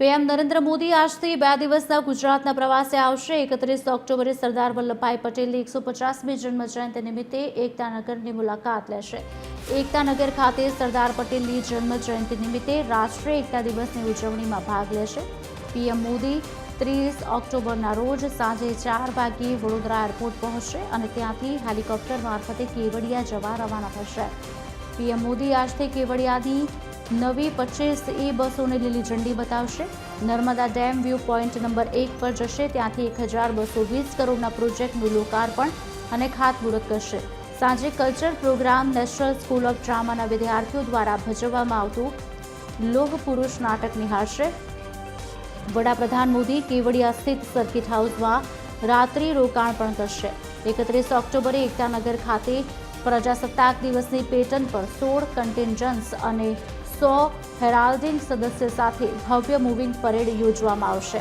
PM Narendra Modi આજથી બે દિવસના ગુજરાતના પ્રવાસે આવશે. એકત્રીસ ઓક્ટોબરે સરદાર વલ્લભભાઈ પટેલની એકસો પચાસમી જન્મજયંતિ નિમિત્તે એકતાનગરની મુલાકાત લેશે. એકતાનગર ખાતે સરદાર પટેલની જન્મજયંતિ નિમિત્તે રાષ્ટ્રીય એકતા દિવસની ઉજવણીમાં ભાગ લેશે. પીએમ મોદી ત્રીસ ઓક્ટોબરના રોજ સાંજે ચાર વાગ્યે વડોદરા એરપોર્ટ પહોંચશે અને ત્યાંથી હેલિકોપ્ટર મારફતે કેવડિયા જવા રવાના થશે. પીએમ મોદી આજથી કેવડિયાની નવી પચીસ ઈ બસોને લીલી ઝંડી બતાવશે. Narmada dam view point number એક પર જશે. ત્યાંથી એક હજાર બસો વીસ કરોડના પ્રોજેક્ટનું લોકાર્પણ અને ખાતમુહૂર્ત કરશે. સાંજે culture programme national school of ડ્રામાના વિદ્યાર્થીઓ દ્વારા ભજવવામાં આવતું લોહ પુરુષ નાટક નિહાળશે. વડાપ્રધાન મોદી કેવડિયા સ્થિત સર્કિટ હાઉસમાં રાત્રિ રોકાણ પણ કરશે. એકત્રીસ ઓક્ટોબરે એકતાનગર ખાતે પ્રજાસત્તાક દિવસની પેટર્ન પર સોળ કન્ટેન્જન્સ અને સો હેરાલ્ડિંગ સદસ્ય સાથે ભવ્ય મૂવિંગ પરેડ યોજવામાં આવશે.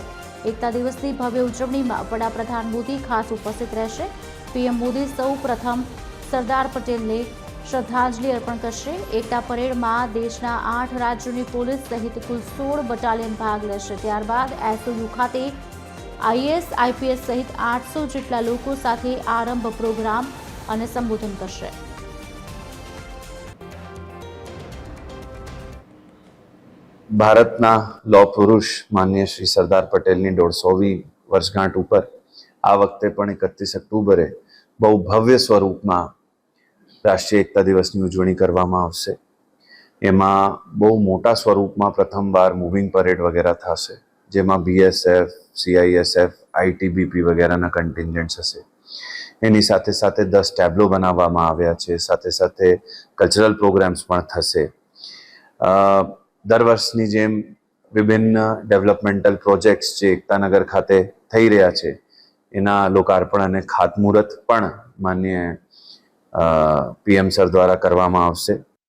એકતા દિવસની ભવ્ય ઉજવણીમાં વડાપ્રધાન મોદી ખાસ ઉપસ્થિત રહેશે. પીએમ મોદી સૌ પ્રથમ સરદાર પટેલને શ્રદ્ધાંજલિ અર્પણ કરશે. એકતા પરેડમાં દેશના આઠ રાજ્યોની પોલીસ સહિત કુલ સોળ બટાલિયન ભાગ લેશે. ત્યારબાદ એસઓયુ ખાતે આઈએસ, આઈપીએસ સહિત આઠસો જેટલા લોકો સાથે આરંભ પ્રોગ્રામ અને સંબોધન કરશે. ભારતના લો પુરુષ માન્ય શ્રી સરદાર પટેલની દોઢસોવી વર્ષગાંઠ ઉપર આ વખતે પણ એકત્રીસ ઓક્ટોબરે બહુ ભવ્ય સ્વરૂપમાં રાષ્ટ્રીય એકતા દિવસની ઉજવણી કરવામાં આવશે. એમાં બહુ મોટા સ્વરૂપમાં પ્રથમવાર મૂવિંગ પરેડ વગેરે થશે, જેમાં બીએસએફ સીઆઈએસએફ આઈટીબીપી વગેરેના કન્ટિન્જન્ટ્સ હશે. એની સાથે સાથે દસ ટેબ્લો બનાવવામાં આવ્યા છે, સાથે સાથે કલ્ચરલ પ્રોગ્રામ્સ પણ થશે. દર વર્ષની જેમ વિભિન્ન ડેવલપમેન્ટલ પ્રોજેક્ટ્સ જે એકતાનગર ખાતે થઈ રહ્યા છે, એના લોકાર્પણ અને ખાતમુહૂર્ત પણ માન્ય પીએમ સર દ્વારા કરવામાં આવશે.